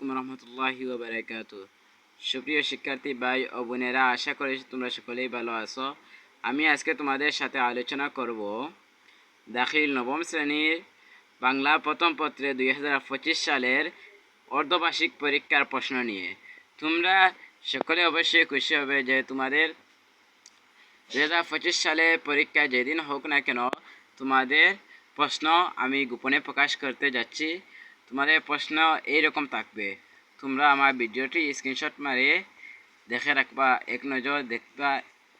রহমতুল্লাহি বারাকাত সুপ্রিয় শিক্ষার্থী ভাই ও বোনেরা, আশা করি তোমরা সকলেই ভালো আছো। আমি আজকে তোমাদের সাথে আলোচনা করব দাখিল নবম শ্রেণির বাংলা প্রথম পত্রে দুই হাজার পঁচিশ সালের অর্ধবার্ষিক পরীক্ষার প্রশ্ন নিয়ে। তোমরা সকলে অবশ্যই খুশি হবে যে তোমাদের দুই হাজার পঁচিশ সালে পরীক্ষা যেদিন হোক না কেন তোমাদের প্রশ্ন আমি গোপনে প্রকাশ করতে যাচ্ছি। তোমাদের প্রশ্ন এইরকম থাকবে। তোমরা আমার ভিডিওটি স্ক্রিনশট মারে দেখে রাখবা, এক নজর দেখবা,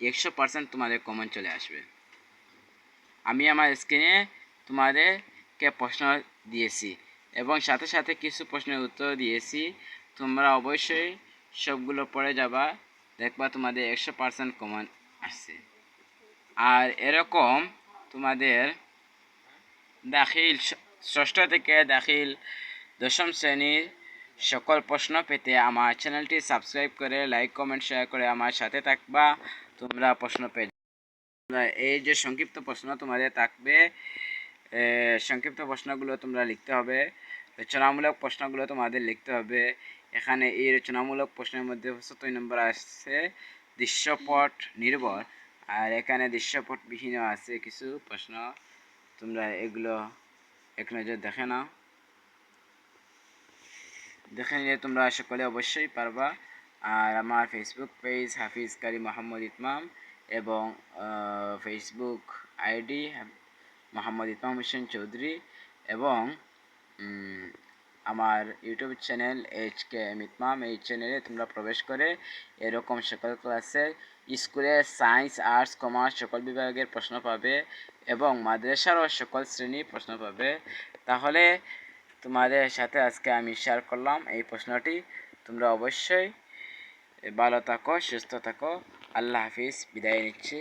একশো পার্সেন্ট তোমাদের কমন চলে আসবে। আমি আমার স্ক্রিনে তোমাদেরকে প্রশ্ন দিয়েছি এবং সাথে সাথে কিছু প্রশ্নের উত্তর দিয়েছি। তোমরা অবশ্যই সবগুলো পড়ে যাবা, দেখবা তোমাদের একশো পার্সেন্ট কমন আসছে। আর এরকম তোমাদের দাখিল ষষ্ঠ থেকে দাখিল দশম শ্রেণির সকল প্রশ্ন পেতে আমার চ্যানেলটি সাবস্ক্রাইব করে, লাইক, কমেন্ট, শেয়ার করে আমার সাথে থাকবা। তোমরা প্রশ্ন পেয়ে এই যে সংক্ষিপ্ত প্রশ্ন তোমাদের থাকবে সংক্ষিপ্ত প্রশ্নগুলো তোমরা লিখতে হবে। রচনামূলক প্রশ্নগুলো তোমাদের লিখতে হবে। এখানে এই রচনামূলক প্রশ্নের মধ্যে সত্তর নম্বর আসছে, দৃশ্যপট নির্ভর। আর এখানে দৃশ্যপটবিহীন আছে কিছু প্রশ্ন। তোমরা এগুলো এক নজর দেখে না দেখে নিলে তোমরা সকলে অবশ্যই পারবা। আর আমার ফেসবুক পেজ হাফিজ কারি মোহাম্মদ ইতমাম এবং ফেসবুক আইডি মোহাম্মদ ইতমাম হোসেন চৌধুরী এবং আমার YouTube channel H K M Itmam এই চ্যানেলে তোমরা প্রবেশ করে এরকম সকল ক্লাসে স্কুলে সায়েন্স আর্টস কমার্স সকল বিভাগের প্রশ্ন পাবে এবং মাদ্রাসারও সকল শ্রেণির প্রশ্ন পাবে। তাহলে তোমাদের সাথে আজকে আমি শেয়ার করলাম এই প্রশ্নটি। তোমরা অবশ্যই ভালো থাকো, সুস্থ থাকো। আল্লাহ হাফিজ। বিদায় নিচ্ছি।